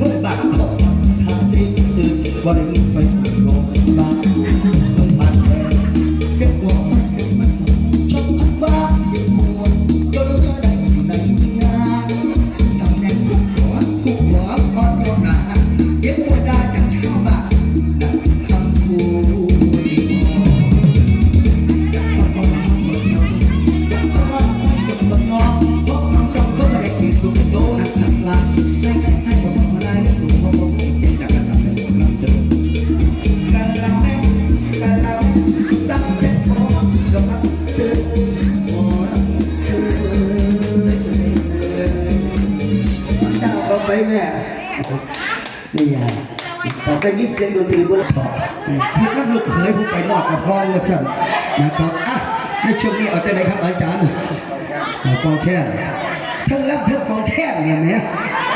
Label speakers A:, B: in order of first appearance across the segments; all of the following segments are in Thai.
A: บริษัททำที่คือบริษั ได้ยินเสียงดนตรีบนพี่รับลูกเขยผู้ไปนอกกับพ่อว่าสั่นนะครับอะในช่วงนี้เอาแต่ไหนครับอาจารย์กองแค่นทั้งรับทั้งกองแค่เนี่ยแม่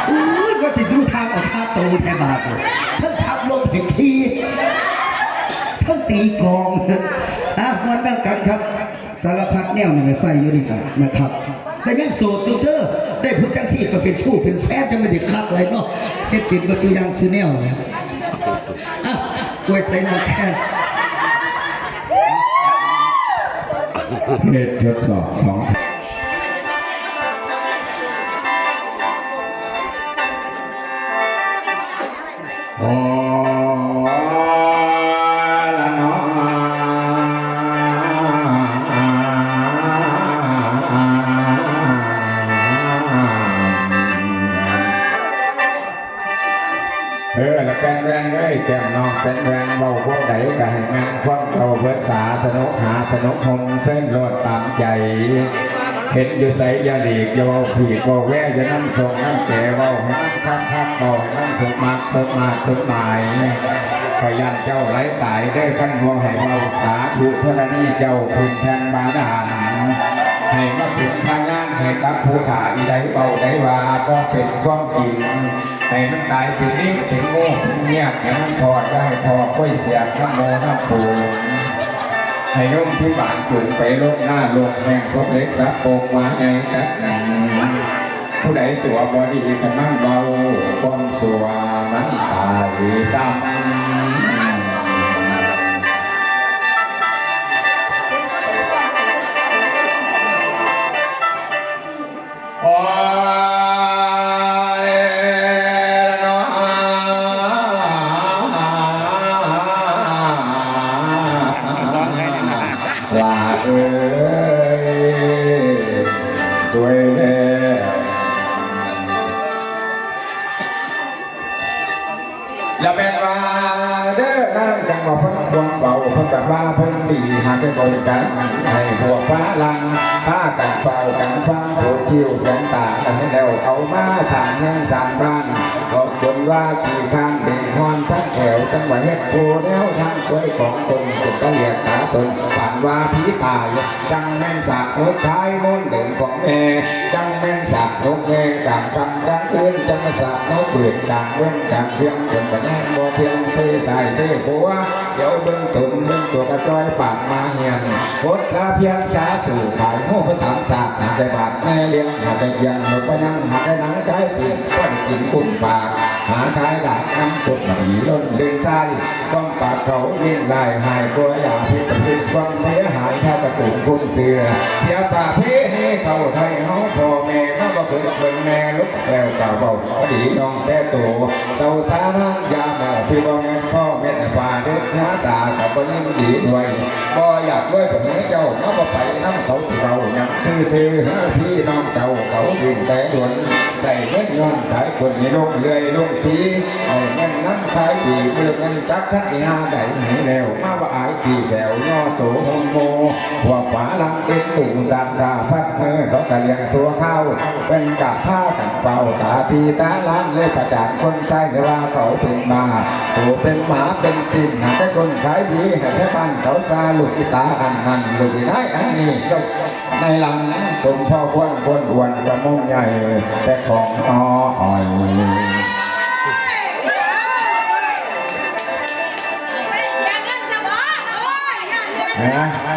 A: อุ้ยว่าจะดูทางออกคาโตแทบาทเทั้งขับรถถึงทีทั้งตีกองอะมันดังกันครับสารพัดแนวนี่ใส่อยู่นี่กันนะครับแต่ยังโสดอยู่เด้อได้พูดจังสี่ก็เป็นชู้เป็นแฟนจะไม่ได้คักอะไรเนาะเฮ็ดเป็นก็จูยังซื้อแนวเนี่ย กล้วยไซนาแค่
B: เน็ตทดสอบสอง
C: แวเป็นแรงได้แก้มน้องเป็นแรงเบาพวกใดก็ให้แม่นความเอาเบิดสาสนุกหาสนุกหงเส้นรดตามใจ เห็นอยู่ใสยาหลีกอย่าเว้าผีกเว้าแว่อย่านั่งส่งนั่งแก่เว้าให้มันคักคักบอกให้มันสุดมากสุดมากสุดหมายขยันเจ้าไร้ตายได้ขั้นหัวให้เบาสาธุเทรณีเจ้าคุณแทนบาดาล ให้มาเป็นพางานให้กับผู้ถ่าอีใดเบาใดว่าก็เป็นความจริงให้มันตายเป็นนี้เป็นโง่เป็นเงียบให้มันพอได้พอก้อยเสียข้าโมน้ำปูให้โยมที่บานขุนไปลบหน้าลงแม่งครบเล็กสักโปกมาในกันนั้นผู้ใดตัวบอดีกันมันเบาความสัวมันตายซ้ำ เอ้ยสวยแน่แล้วแม่ว่าเด้อนางจังว่าเพิ่นดวงเบาเพิ่นแบบว่าเพิ่นดีหากได้บริการให้พวกฟ้าลังพากันเฝ้ากันฟังโผดคิวแขนตาแล้วให้แล้วเอามาสร้างเงินสางบ้านอกคนว่าขี่ข้า วจังหวะเฮ็ดโคแนวทางกล้วยของตนจนก็เรียกตาสนผ่านว่าผีตาย จังแม่นสากนกท้ายมนเด่นของแม่จังแม่นสากนกแม่กลางคำกลางคืนจังสากนกเบื่อกลางเว้นกลางเพียงจนกระแนงบ่เพียงเทใส่เทหัวเดี๋ยวเบิ่งตุ่มเบิ่งตัวกระจ้อยปากมาเฮียนโคตรสาเพียงสาสู่ขายโง่พระถามสากหาได้บาทแม่เลี้ยงหาได้ยังหนุไปนั่งหาได้หนังใจสิก็ได้กินกุ้งปาก หาท้ายดาบน้ำตุกหนีล้นเดึงไส้ต้องปากเขาเลี้ยงลายหายกลัวอย่าพิษพิษความเสีย ถ้าตะกุ่มคุ้มเสือเสียป่าเพให้เขาไทยเฮาพ่อแม่มาบ่เคยเบิ่งแม่ลุกแล้วกล่าวเบาอดีน้องแต่โตเศร้าสานังยาหมอพี่บ่แม่นพ่อแม่นป่าเด็กหาสากับบ่ยิ้มดีด้วยบ่อยากด้วยกับเจ้ามาบ่ไปน้ำเขาที่เรายังซื่อๆหาพี่น้องเจ้าเขาวิ่งแต่ด่วนได้เงินเงินขายคนให้ลงเรื่อยลงทีเอา ขายดีเมื่อเงินจักคัดหาได้หายแล้วมาว่าอายขี่แถวย่อโตโฮมโมหัวฝาลังเอ็นบุ่งจานกาพัดเมื่อเขากะเลียงตัวเข้า เป็นกับผ้ากันเป่าตาทีตาล้านเลยประจานคนใจแต่ว่าเขาเป็นมาโตเป็นหมาเป็นจินหาแต่คนขายดีให้แค่บ้านเขาซาลูกอีตาอันนั้นลูกอีได้อันนี้ก็ในหลังสมพ่อควนคนอ้วนกระมงใหญ่แต่ของอ้อย นะ